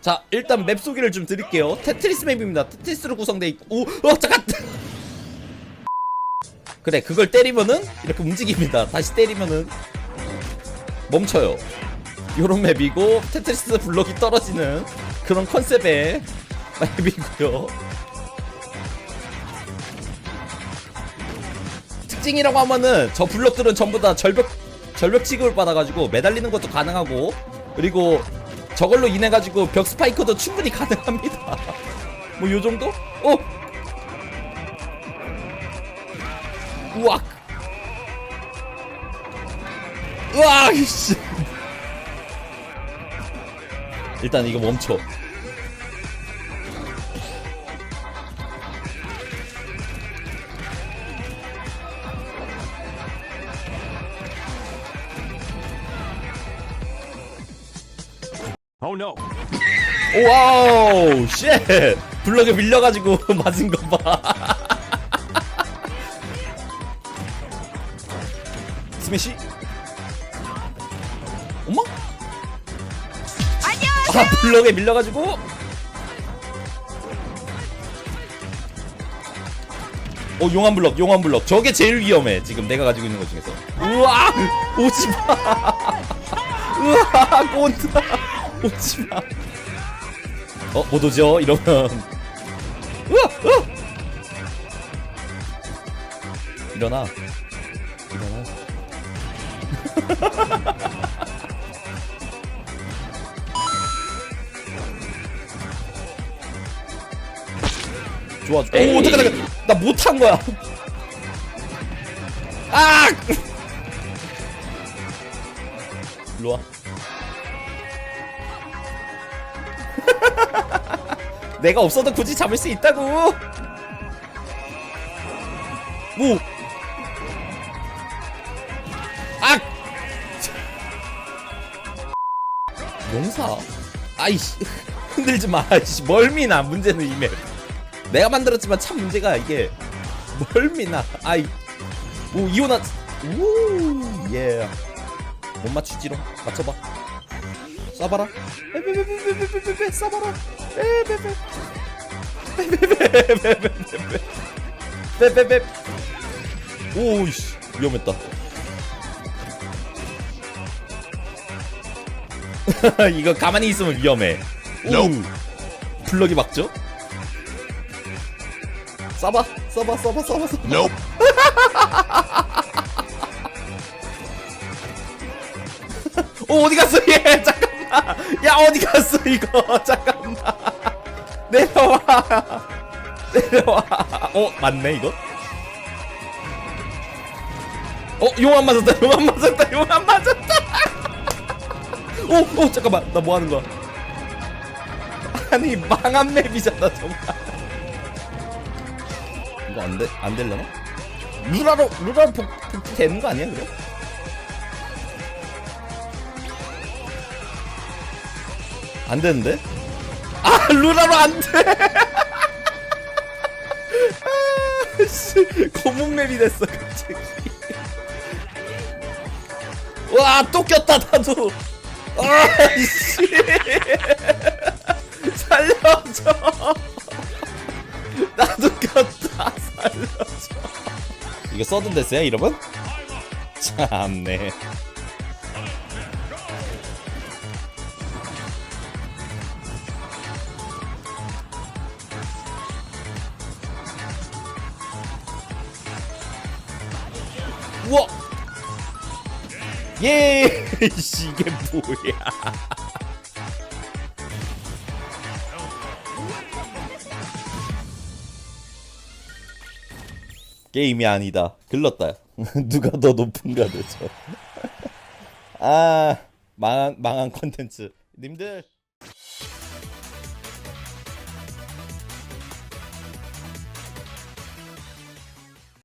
자 일단 맵 소개를 좀 드릴게요. 테트리스 맵입니다. 테트리스로 구성되어 있고 오! 어 잠깐! 그래 그걸 때리면은 이렇게 움직입니다. 다시 때리면은 멈춰요. 요런 맵이고 테트리스 블록이 떨어지는 그런 컨셉의 맵이고요. 특징이라고 하면은 저 블록들은 전부 다 절벽 절벽 취급을 받아가지고 매달리는 것도 가능하고 그리고 저걸로 인해 가지고 벽 스파이크도 충분히 가능합니다. 뭐 요 정도? 어? 우악. 우와 씨. 일단 이거 멈춰. Oh no. 와우 쉣 블럭에 밀려가지고 맞은 거 봐. 스매시? 어머 아 블럭에 밀려가지고? 어 용암 블럭 용암 블럭. 저게 제일 위험해 지금 내가 가지고 있는 것 중에서. 우와! 오지 마. 우와 꼰다 오지마 어, 못 오죠? 이러면. 으아! 으아! 일어나. 일어나. 좋아. 좋아. 오, 잠깐, 잠깐. 나 못한 거야. 아! 일로 와. 내가 없어도 굳이 잡을 수 있다고. 오! 아! 용사. 아이씨. 흔들지 마. 아이씨 멀미나. 문제는 이맵. 내가 만들었지만 참 문제가 이게 멀미나. 아이. 오 이오나 오예못 맞추지롱. 맞춰봐. 쏴봐라. 에베베베베베베베 쏴봐라. 빼빼빼. 오이씨 위험했다. 이거 가만히 있으면 위험해. 오. 블럭이 막죠? 쏴봐, 쏴봐, 쏴봐, 쏴봐, 쏴봐. Nope. 오 어디 갔어 얘 잠깐만 야 어디 갔어 이거 잠깐만 내려와. 내려와. 어 맞네 이거? 어 용암 맞았다 용암 맞았다 용암 맞았다. 오오 잠깐만. 나 뭐 하는 거야? 아니 망한 맵이잖아 정말. 이거 안돼 안 될려나? 루라로 루라로 복, 복귀 되는 거 아니야 그래? 안 되는데? 아 루라로 안 돼. 아, 씨, 검은 맵이 됐어 갑자기. 와또 꼈다 나도. 아씨 살려줘. 나도 꼈다 살려줘. 이거 써든 데스야 이러면? 참네. 우와! 예! 씨, 이게 뭐야. 게임이 아니다. 글렀다. 누가 더 높은가 되죠. 아, 망한, 망한 컨텐츠. 님들.